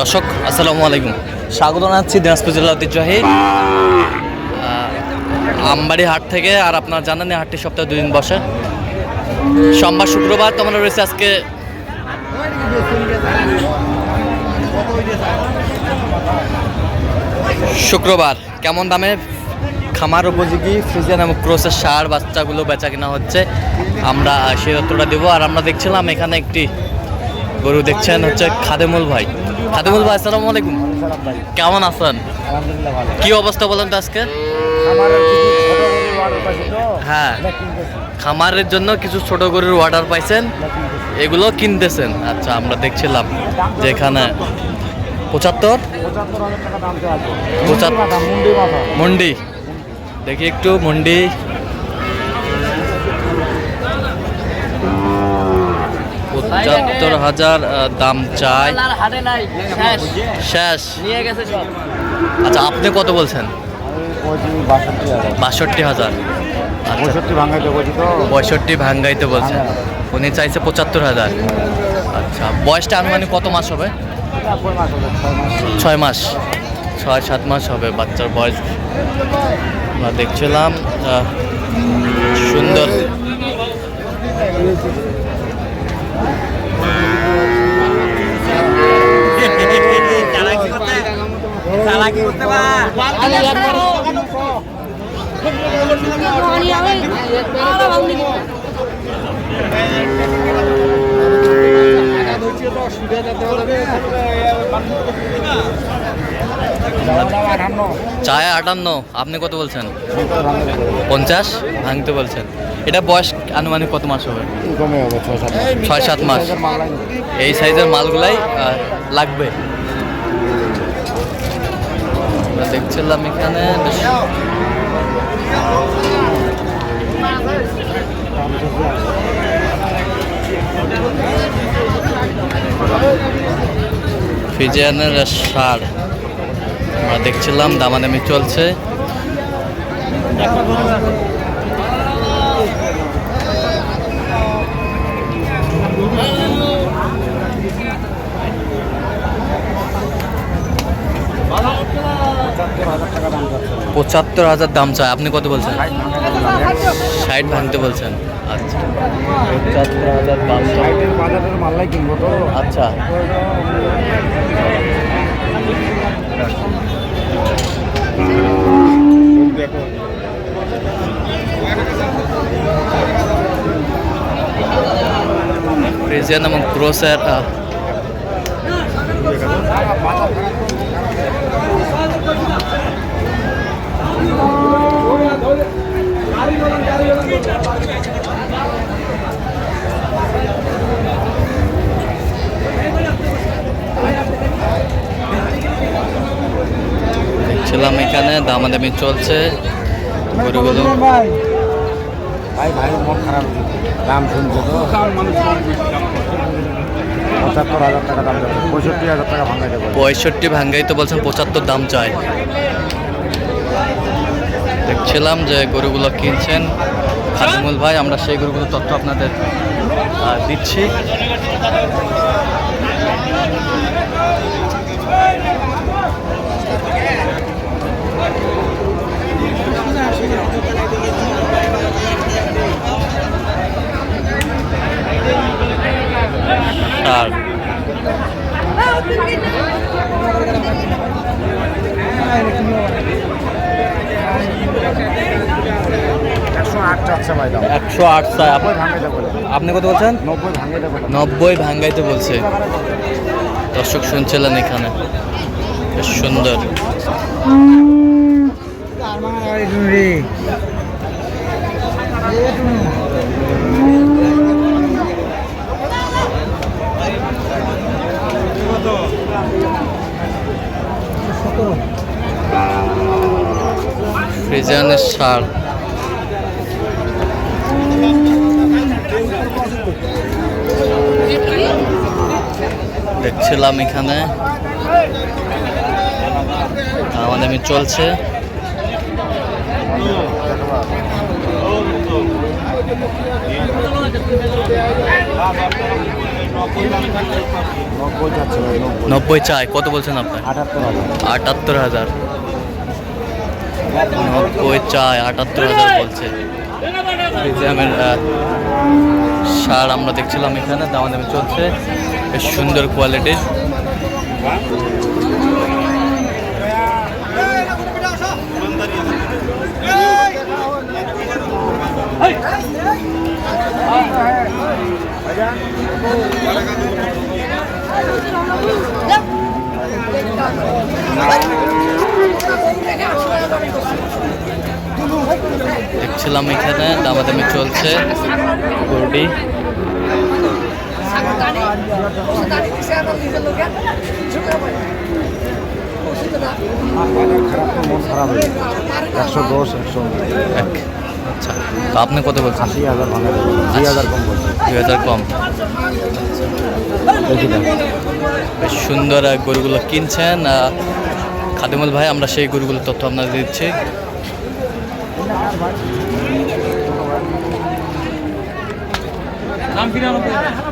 দর্শক, আসসালামু আলাইকুম। স্বাগত জানাচ্ছি দিনাজপুর জেলা ঐতিহ্যবাহী আমবাড়ি হাট থেকে, আর আপনারা জানেন হাটটি সপ্তাহে দুদিন বসে। সোমবার, শুক্রবার তোমরা রয়েছে আজকে শুক্রবার। কেমন দামে খামার উপযোগী? ফ্রিজেন এবং ক্রোসের সার, বাচ্চাগুলো বেচা কিনা হচ্ছে। আমরা সেই তথ্যটা দেবো। আর আমরা দেখছিলাম এখানে একটি গরু দেখছেন হচ্ছে খাদেমুল ভাই। খাদেমুল ভাই আসসালামু আলাইকুম। কেমন আছেন? কি অবস্থা বলেন তো আজকে? হ্যাঁ। খামারের জন্য কিছু ছোট গরুর অর্ডার পাইছেন? এগুলো কিনতেছেন? আচ্ছা আমরা দেখছিলাম যে এখানে পঁচাত্তর পঁচাত্তর। মন্ডি। দেখি একটু মন্ডি। পঁচাত্তর হাজার দাম চাই। শেষ। নিয়ে গেছে সব। আচ্ছা আপনি কত বলছেন? বাষট্টি হাজার। আচ্ছা। পঁয়ষট্টি ভাঙ্গাইতে বলছেন। উনি চাইছে পঁচাত্তর হাজার। আচ্ছা বয়সটা আনুমানিক কত মাস হবে? ছয় মাস। ছয় সাত মাস হবে বাচ্চার বয়স। আমরা দেখছিলাম আহ, সুন্দর আঠান্ন চায় আটান্ন। আপনি কত বলছেন। পঞ্চাশ? ভাঙতে বলছেন। এটা বয়স আনুমানিক কত মাস হবে? ছয় সাত মাস। এই সাইজের মালগুলাই লাগবে। দেখছিলাম এখানে ফিজিয়ানের সার। আমরা দেখছিলাম দামাদামি চলছে পঁচাত্তর হাজার টাকা দাম যাচ্ছে পঁচাত্তর হাজার দাম চায়। আপনি কত বলছেন? ষাট ভাঙতে বলছেন। আচ্ছা। পঁচাত্তর হাজার দাম আচ্ছা। ফ্রিজিয়ান এবং ক্রোসের দেখছিলাম এখানে দামাদামি চলছে। গরুগুলো ভাই ভাই মন খারাপ। দাম শুনছে তো। পঁচাত্তর হাজার টাকা দাম পঁয়ষট্টি হাজার টাকা বলছি পঁয়ষট্টি ভাঙ্গাই তো বলছেন পঁচাত্তর দাম চায় দেখছিলাম যে গরুগুলো কিনছেন। খাদিমুল ভাই আমরা সেই গরুগুলোর তথ্য আপনাদের দিচ্ছি। আর আট চাচ্ছে ভাই দাম একশো আট চায় আপনি কত বলছেন? নব্বই ভাঙ্গাইতে বলছে। দর্শক শুনছিলেন এখানে। বেশ সুন্দর। ফ্রিজানের সার। দেখছিলাম এখানে। আমাদের আমি চলছে। নব্বই চাই কত বলছেন আপনার আটাত্তর হাজার। নব্বই চাই আটাত্তর হাজার বলছে। সার আমরা দেখছিলাম এখানে দামা দামি চলছে। বেশ সুন্দর কোয়ালিটির দেখছিলাম এখানে দামাদামি চলছে। গরুটি একশো দশ একশো এক আচ্ছা তো আপনি কত বলছেন? আশি হাজার দুই হাজার কম। বলছে দুই হাজার কম বেশ সুন্দর গরুগুলো কিনছেন খাদিমুল ভাই আমরা সেই গরুগুলোর তথ্য আপনাদের দিচ্ছি। যাচ্ছে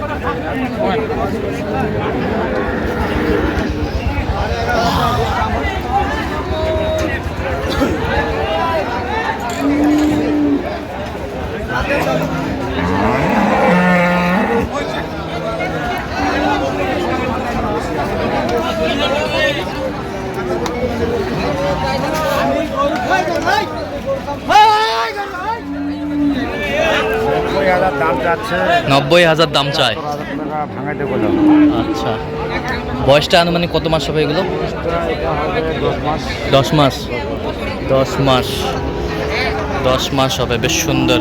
নব্বই হাজার দাম টাকা ভাঙাইতে বললাম আচ্ছা। বয়সটা আনুমানিক কত মাস হবে এগুলো? দশ মাস। দশ মাস। দশ মাস হবে, বেশ সুন্দর।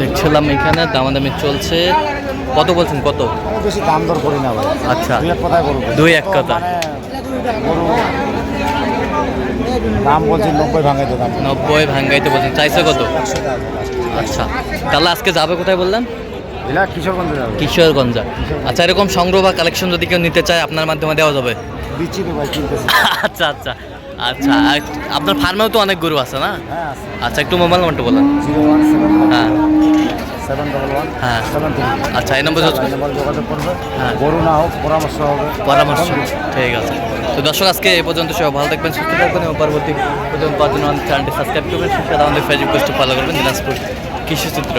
দেখছিলাম এখানে দামাদামি চলছে। কত বলছেন কত? বেশি দাম দর করি না আচ্ছা। দুই এক কথায় করব দুই এক কথা। দাম বলছি নব্বই ভাঙাইতে দাম। নব্বই ভাঙ্গাইতে বলছেন। চাইছে কত? আচ্ছা। তাহলে আজকে যাবে কোথায় বললেন? কিশোরগঞ্জে আচ্ছা এরকম সংগ্রহ বা কালেকশন যদি কেউ নিতে চায় আপনার মাধ্যমে দেওয়া যাবে? আচ্ছা আচ্ছা। আচ্ছা আপনার ফার্মেও তো অনেক গরু আছে না? হ্যাঁ আচ্ছা একটু মোবাইল নাম্বারটা বলেন। হ্যাঁ। হ্যাঁ। আচ্ছা এই নম্বর এই যোগাযোগ করবে। হ্যাঁ। গরু না হোক পরামর্শ হবে। পরামর্শ ঠিক আছে। তো দর্শক আজকে এই পর্যন্ত সবাই ভালো থাকবেন সুস্থ থাকবেন এবং পরবর্তী পর্যন্ত চ্যানেলটি সাবস্ক্রাইব করবেন সুস্থ আমাদের ফেসবুক পেজটি ফলো করবেন দিনাজপুর কৃষি চিত্র